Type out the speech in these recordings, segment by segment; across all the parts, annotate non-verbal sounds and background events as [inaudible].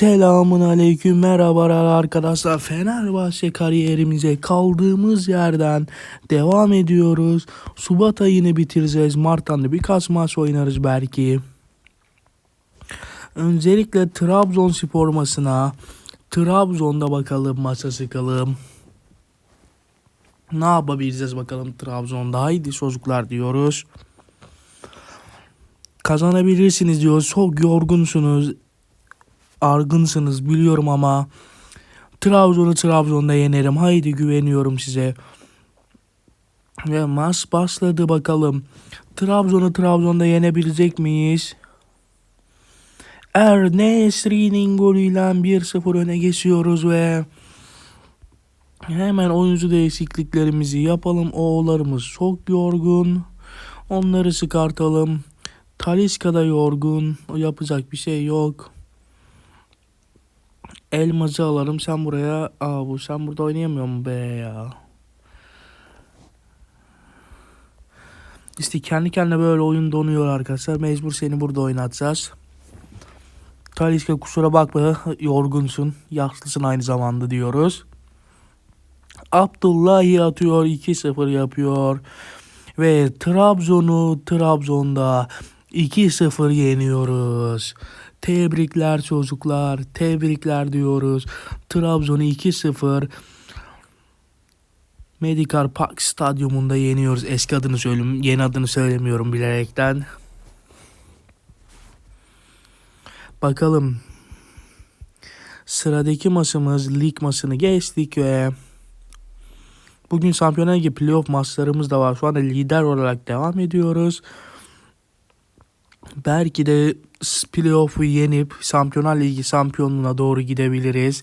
Selamun aleyküm merhabalar arkadaşlar Fenerbahçe kariyerimize kaldığımız yerden devam ediyoruz. Şubat ayını bitireceğiz. Mart'tan da birkaç maç oynarız belki. Öncelikle Trabzonspor maçına Trabzon'da bakalım maça sıkalım. Ne yapabileceğiz bakalım Trabzon'da. Haydi çocuklar diyoruz. Kazanabilirsiniz diyoruz. Çok yorgunsunuz argınsınız biliyorum ama Trabzon'u Trabzon'da yenerim. Haydi güveniyorum size. Ve maç başladı bakalım. Trabzon'u Trabzon'da yenebilecek miyiz? Er Nesri'nin golüyle 1-0 öne geçiyoruz ve hemen oyuncu değişikliklerimizi yapalım. Oğullarımız çok yorgun. Onları çıkartalım. Taliska da yorgun. Yapacak bir şey yok. Elmacı alalım. Sen buraya. Aa bu sen burada oynayamıyor mu be ya? İşte kendi kendine böyle oyun donuyor arkadaşlar. Mecbur seni burada oynatacağız. Taliska kusura bakma yorgunsun. Yaşlısın aynı zamanda diyoruz. Abdullahi atıyor 2-0 yapıyor. Ve Trabzon'u Trabzon'da 2-0 yeniyoruz. Tebrikler çocuklar. Tebrikler diyoruz. Trabzon'u 2-0 Medikar Park Stadyumunda yeniyoruz. Eski adını söyleyeyim. Yeni adını söylemiyorum bilerekten. Bakalım. Sıradaki maçımız lig maçını geçtik ve bugün Şampiyonlar Ligi playoff maçlarımız da var. Şu anda lider olarak devam ediyoruz. Belki de playoff'u yenip Şampiyonlar Ligi şampiyonluğuna doğru gidebiliriz.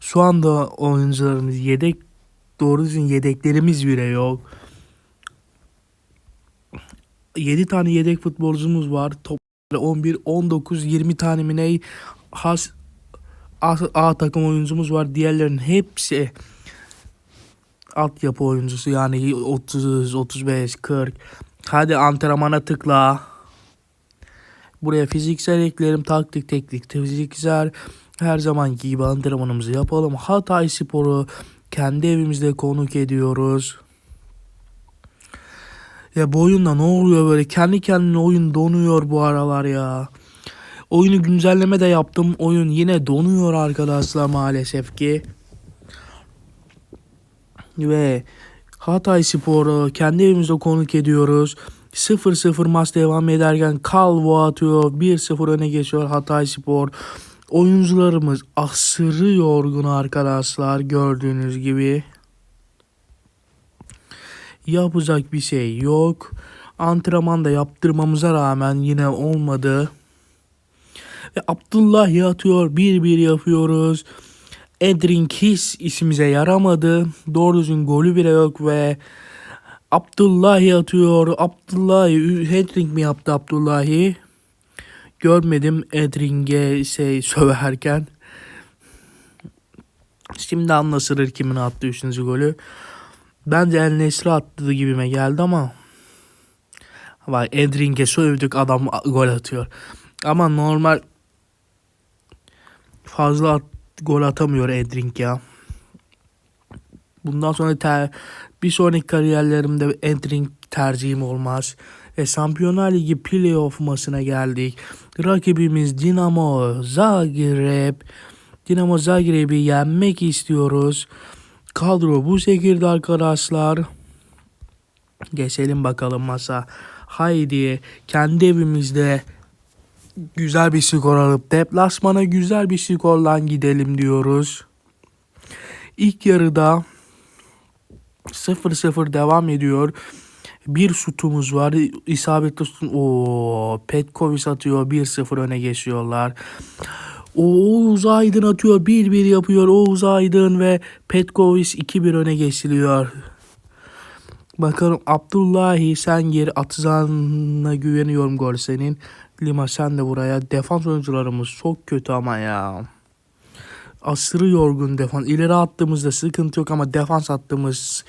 Şu anda oyuncularımız yedek doğru düzgün yedeklerimiz bile yok. 7 tane yedek futbolcumuz var. Top 11, 19, 20 tane mi ne has A, A takım oyuncumuz var. Diğerlerinin hepsi altyapı oyuncusu yani 30, 35, 40. Hadi antrenmana tıkla. Buraya fiziksel eklerim, taktik, teknik, fiziksel. Her zamanki gibi antrenmanımızı yapalım. Hatay Spor'u kendi evimizde konuk ediyoruz. Ya bu oyunda ne oluyor böyle? Kendi kendine oyun donuyor bu aralar ya. Oyunu güncelleme de yaptım. Oyun yine donuyor arkadaşlar maalesef ki. Ve Hatay Spor'u kendi evimizde konuk ediyoruz. 0-0 maç devam ederken Calvo atıyor. 1-0 öne geçiyor Hatay Spor. Oyuncularımız aşırı yorgun arkadaşlar gördüğünüz gibi. Yapacak bir şey yok. Antrenman da yaptırmamıza rağmen yine olmadı. Ve Abdullah atıyor. 1-1 yapıyoruz. Edrin Kiss isimize yaramadı. Doğru düzgün golü bile yok ve Abdullahi atıyor. Abdullahi Hedring mi yaptı Abdullahi? Görmedim Edring'e şey söverken. Şimdi anlaşılır kimin attığı üçüncü golü. Bence El Nesri attığı gibime geldi ama Bak Edring'e sövdük adam gol atıyor. Ama normal fazla at, gol atamıyor Edring ya. Bundan sonra ter, bir sonraki kariyerlerimde entering tercihim olmaz. Ve Şampiyonlar Ligi playoff maçına geldik. Rakibimiz Dinamo Zagreb. Dinamo Zagreb'i yenmek istiyoruz. Kadro bu şekilde arkadaşlar. Geçelim bakalım masa. Haydi kendi evimizde güzel bir skor alıp deplasmana güzel bir skorla gidelim diyoruz. İlk yarıda 0-0 devam ediyor. Bir şutumuz var. İsabetli şutun. O Petkovic atıyor. 1-0 öne geçiyorlar. Oğuz Aydın atıyor. 1-1 yapıyor. Oğuz Aydın ve Petkovic 2-1 öne geçiliyor. Bakalım Abdullahi sen geri atacağına güveniyorum gol senin. Lima sen de buraya. Defans oyuncularımız çok kötü ama ya aşırı yorgun defans. İleri attığımızda sıkıntı yok ama defans attığımız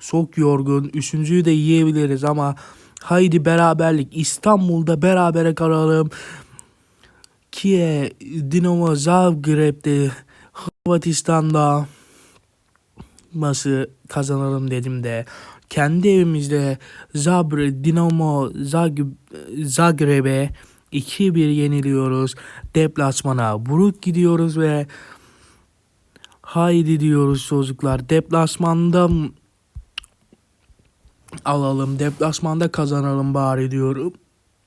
çok yorgun. Üçüncüyü de yiyebiliriz ama haydi beraberlik. İstanbul'da berabere kalalım. Kie Dinamo Zagreb'de Hırvatistan'da maçı kazanalım dedim de kendi evimizde Zabre Dinamo Zag Zagreb'e 2-1 yeniliyoruz. Deplasmana buruk gidiyoruz ve haydi diyoruz çocuklar. Deplasmanda alalım. Deplasmanda kazanalım bari diyorum.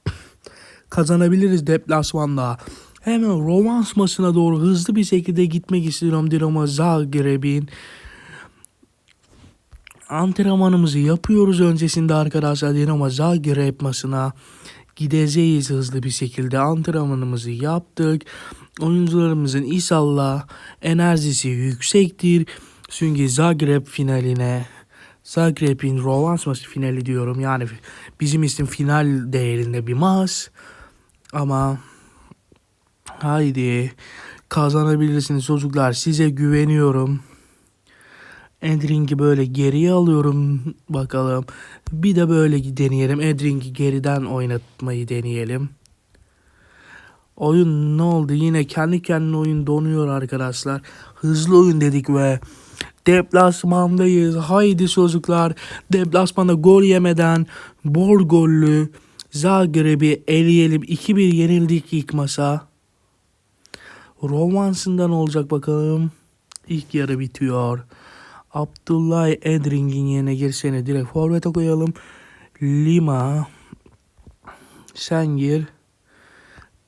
[coughs] Kazanabiliriz deplasmanda. Hemen Romans maçına doğru hızlı bir şekilde gitmek istiyorum Dinamo Zagreb'in. Antrenmanımızı yapıyoruz öncesinde arkadaşlar Dinamo Zagreb maçına gideceğiz hızlı bir şekilde antrenmanımızı yaptık. Oyuncularımızın inşallah enerjisi yüksektir. Çünkü Zagreb finaline Zagreb'in Romans maçı finali diyorum. Yani bizim için final değerinde bir maç. Ama haydi kazanabilirsiniz çocuklar. Size güveniyorum. Edring'i böyle geriye alıyorum bakalım. Bir de böyle deneyelim. Edring'i geriden oynatmayı deneyelim. Oyun ne oldu? Yine kendi kendine oyun donuyor arkadaşlar. Hızlı oyun dedik ve deplasmandayız. Haydi çocuklar. Deplasmanda gol yemeden bol gollü Zagreb'i eleyelim. 2-1 yenildik ilk masa. Romansından olacak bakalım. İlk yarı bitiyor. Abdullah Edring'in yerine girsene direkt forvete koyalım. Lima sen gir.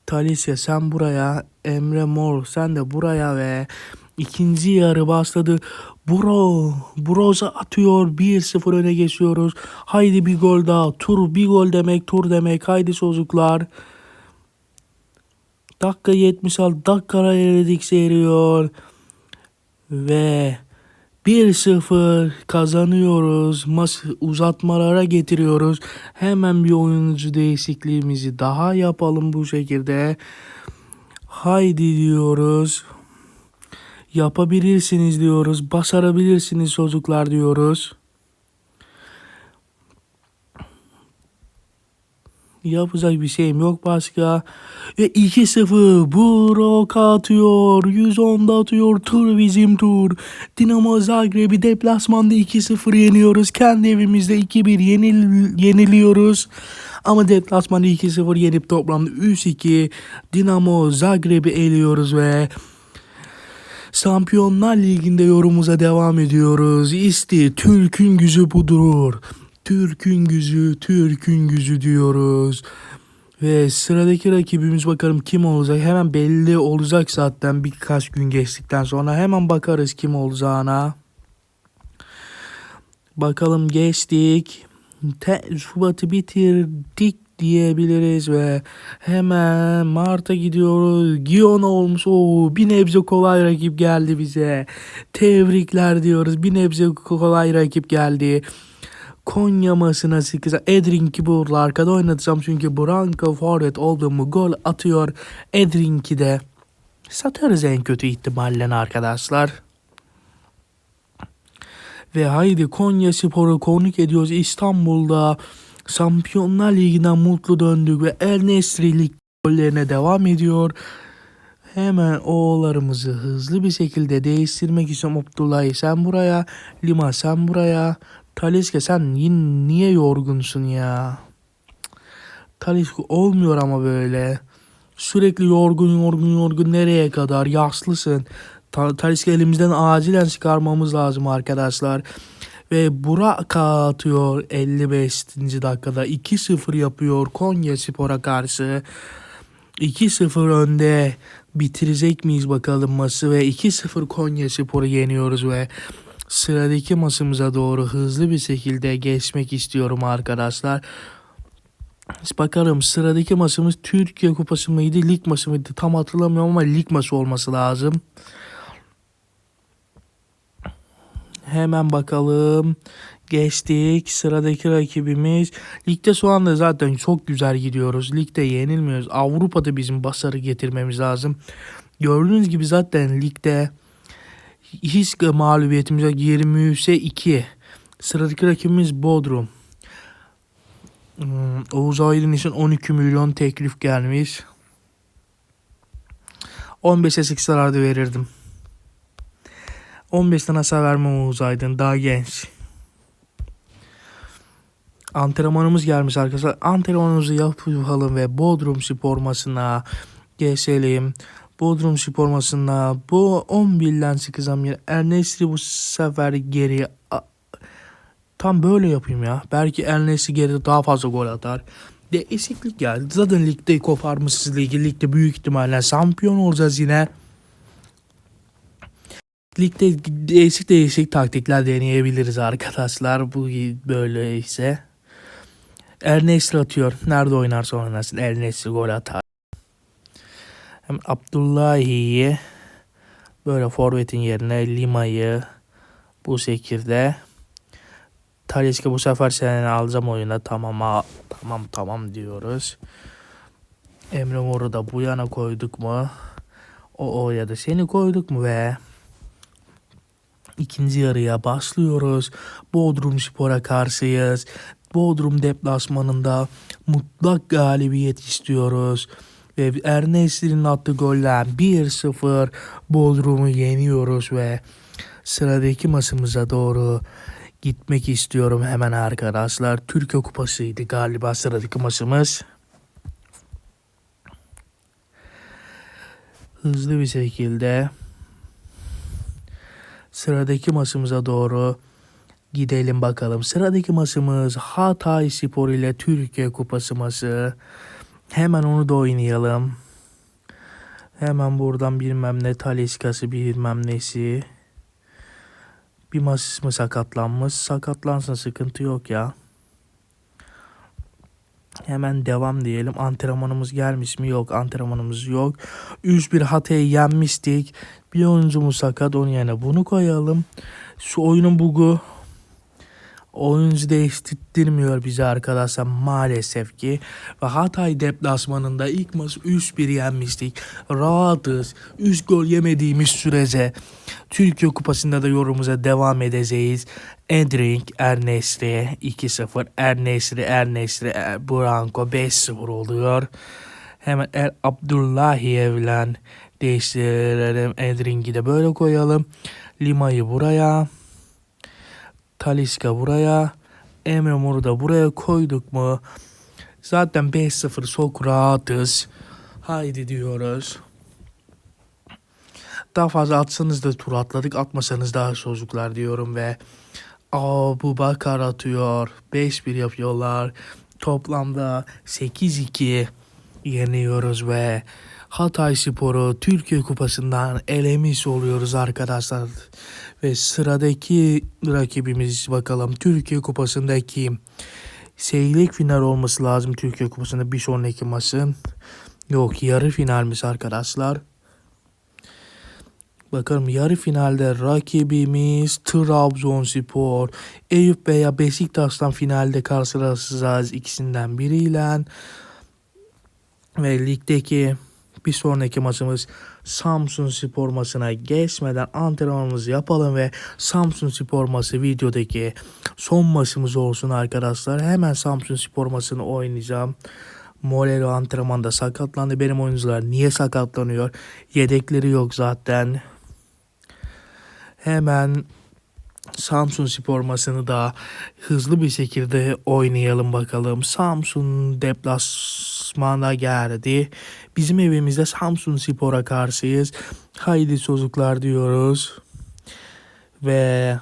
Talisya sen buraya. Emre Mor sen de buraya ve ikinci yarı başladı. Bro, Broza atıyor. 1-0 öne geçiyoruz. Haydi bir gol daha. Tur bir gol demek, tur demek. Haydi çocuklar. Dakika 76 dakikara eledik seriyor. Ve 1-0 kazanıyoruz. Maçı uzatmalara getiriyoruz. Hemen bir oyuncu değişikliğimizi daha yapalım bu şekilde. Haydi diyoruz. Yapabilirsiniz diyoruz. Başarabilirsiniz çocuklar diyoruz. Yapacak bir şeyim yok başka. Ve 2-0 Burak atıyor. 110'da atıyor. Tur bizim tur. Dinamo Zagreb'i deplasmanda 2-0 yeniyoruz. Kendi evimizde 2-1 yenil, yeniliyoruz. Ama deplasmanda 2-0 yenip toplamda 3-2 Dinamo Zagreb'i eliyoruz ve Şampiyonlar Ligi'nde yorumumuza devam ediyoruz. İşte Türk'ün gücü budur. Türk'ün gücü, Türk'ün gücü diyoruz. Ve sıradaki rakibimiz bakalım kim olacak. Hemen belli olacak zaten birkaç gün geçtikten sonra. Hemen bakarız kim olacağına. Bakalım geçtik. Te Şubat'ı bitirdik diyebiliriz ve hemen Mart'a gidiyoruz. Gion olmuş. Oo, bir nebze kolay rakip geldi bize. Tebrikler diyoruz. Bir nebze kolay rakip geldi. Konya maçına 8 Edrink'i burada arkada oynatacağım çünkü Branco forvet olduğumu gol atıyor. Edrink'i de satarız en kötü ihtimalle arkadaşlar. Ve haydi Konya Spor'u konuk ediyoruz İstanbul'da. Şampiyonlar Ligi'nden mutlu döndük ve El Nesri Lig gollerine devam ediyor. Hemen oğullarımızı hızlı bir şekilde değiştirmek istiyorum. Abdullah sen buraya, Lima sen buraya. Taliska sen yine niye yorgunsun ya? Taliska olmuyor ama böyle. Sürekli yorgun yorgun yorgun nereye kadar? Yaşlısın. Ta- Taliska elimizden acilen çıkarmamız lazım arkadaşlar. Ve Burak atıyor 55. dakikada 2-0 yapıyor Konya Spor'a karşı. 2-0 önde bitirecek miyiz bakalım maçı ve 2-0 Konya Spor'u yeniyoruz ve sıradaki maçımıza doğru hızlı bir şekilde geçmek istiyorum arkadaşlar. Bakalım sıradaki maçımız Türkiye Kupası mıydı, lig maçı mıydı tam hatırlamıyorum ama lig maçı olması lazım. Hemen bakalım. Geçtik. Sıradaki rakibimiz. Ligde şu anda zaten çok güzel gidiyoruz. Ligde yenilmiyoruz. Avrupa'da bizim başarı getirmemiz lazım. Gördüğünüz gibi zaten ligde hiç mağlubiyetimiz yok. 23'e 2. Sıradaki rakibimiz Bodrum. Hmm, Oğuz Aydın için 12 milyon teklif gelmiş. 15'e sıksalardı verirdim. 15'ten aşağı vermem Oğuz Aydın. Daha genç. Antrenmanımız gelmiş arkadaşlar. Antrenmanımızı yapalım ve Bodrum spor maçına geçelim. Bodrum spor maçına bu 11'den çıkacağım yine. Ernes'i bu sefer geri tam böyle yapayım ya. Belki Ernes'i geri daha fazla gol atar. Değişiklik geldi. Zaten ligde koparmışız ligi. Ligde büyük ihtimalle şampiyon olacağız yine. Ligde değişik değişik taktikler deneyebiliriz arkadaşlar. Bu böyle ise. Ernest atıyor. Nerede oynarsa oynasın. Ernest gol atar. Hem Abdullahi'yi böyle forvetin yerine Lima'yı bu şekilde Talisca bu sefer seni alacağım oyuna. Tamam tamam tamam diyoruz. Emre Mor'u da bu yana koyduk mu? O o ya da seni koyduk mu ve ikinci yarıya başlıyoruz. Bodrum Spor'a karşıyız. Bodrum deplasmanında mutlak galibiyet istiyoruz. Ve Ernest'in attığı goller 1-0 Bodrum'u yeniyoruz ve sıradaki maçımıza doğru gitmek istiyorum hemen arkadaşlar. Türkiye Kupası'ydı galiba sıradaki maçımız. Hızlı bir şekilde sıradaki maçımıza doğru gidelim bakalım. Sıradaki maçımız Hatay Spor ile Türkiye Kupası maçı. Hemen onu da oynayalım. Hemen buradan bilmem ne Taliskası bilmem nesi. Bir maç mı sakatlanmış? Sakatlansın sıkıntı yok ya. Hemen devam diyelim. Antrenmanımız gelmiş mi? Yok. Antrenmanımız yok. 3-1 Hatay'ı yenmiştik. Bir oyuncumuz sakat. Onun yerine bunu koyalım. Şu oyunun bugu oyuncu değiştirmiyor bizi arkadaşlar maalesef ki. Ve Hatay deplasmanında ilk maç 3-1 yenmiştik. Rahatız. 3 gol yemediğimiz sürece Türkiye Kupası'nda da yorumumuza devam edeceğiz. Endrink Ernesri 2-0. Ernesri Ernesri e, Branko 5-0 oluyor. Hemen Er Abdullahiyev'le değiştirelim. Endrink'i de böyle koyalım. Lima'yı buraya. Taliska buraya. Emre Mor'u da buraya koyduk mu? Zaten 5-0 çok rahatız. Haydi diyoruz. Daha fazla atsanız da tur atladık. Atmasanız daha çocuklar diyorum ve Abu Bakar atıyor. 5-1 yapıyorlar. Toplamda 8-2 yeniyoruz ve Hatay Spor'u Türkiye Kupası'ndan elemiş oluyoruz arkadaşlar. Ve sıradaki rakibimiz bakalım Türkiye Kupası'ndaki seyirlik final olması lazım Türkiye Kupası'nda bir sonraki maçın. Yok yarı finalmiş arkadaşlar. Bakalım yarı finalde rakibimiz Trabzonspor. Eyüp veya Beşiktaş'tan finalde karşılaşacağız ikisinden biriyle. Ve ligdeki bir sonraki maçımız Samsun Spor maçına geçmeden antrenmanımızı yapalım ve Samsun Spor maçı videodaki son maçımız olsun arkadaşlar. Hemen Samsun Spor maçını oynayacağım. Morelo antrenmanda sakatlandı. Benim oyuncular niye sakatlanıyor? Yedekleri yok zaten. Hemen Samsun Spor maçını da hızlı bir şekilde oynayalım bakalım. Samsun deplasmana geldi. Bizim evimizde Samsun Spor'a karşıyız. Haydi çocuklar diyoruz. Ve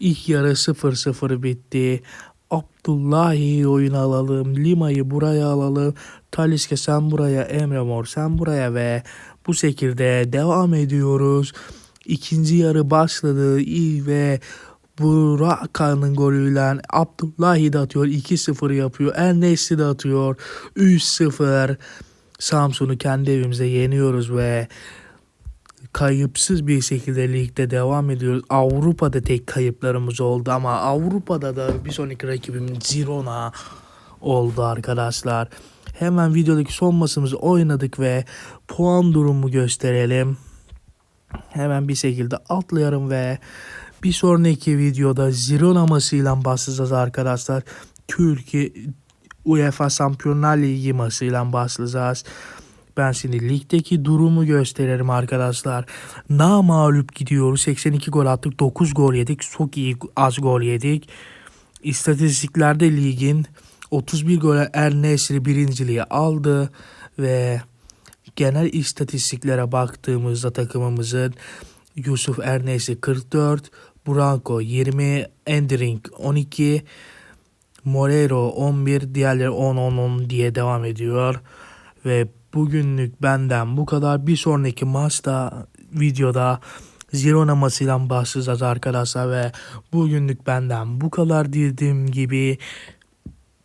ilk yarı 0-0 bitti. Abdullahi oyun alalım. Lima'yı buraya alalım. Taliske sen buraya. Emre Mor sen buraya ve bu şekilde devam ediyoruz. İkinci yarı başladı iyi ve Buraka'nın golüyle Abdullahi de atıyor 2-0 yapıyor. Ernesti de atıyor 3-0. Samsun'u kendi evimize yeniyoruz ve kayıpsız bir şekilde ligde devam ediyoruz. Avrupa'da tek kayıplarımız oldu ama Avrupa'da da bir sonraki rakibimiz Girona oldu arkadaşlar. Hemen videodaki son maçımızı oynadık ve puan durumu gösterelim. Hemen bir şekilde atlayalım ve bir sonraki videoda Girona maçıyla başlayacağız arkadaşlar. Türkiye UEFA Şampiyonlar Ligi maçıyla başlayacağız. Ben şimdi ligdeki durumu gösteririm arkadaşlar. Na mağlup gidiyoruz. 82 gol attık. 9 gol yedik. Çok iyi az gol yedik. İstatistiklerde ligin 31 gol Er Nesri birinciliği aldı ve genel istatistiklere baktığımızda takımımızın Yusuf Ernesi 44, Branco 20, Endring 12, Morero 11, diğerleri 10-10-10 diye devam ediyor. Ve bugünlük benden bu kadar. Bir sonraki maçta videoda Girona maçıyla başlayacağız arkadaşlar ve bugünlük benden bu kadar dediğim gibi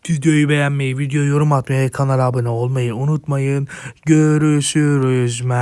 videoyu beğenmeyi, videoyu yorum atmayı, kanala abone olmayı unutmayın. Görüşürüz men.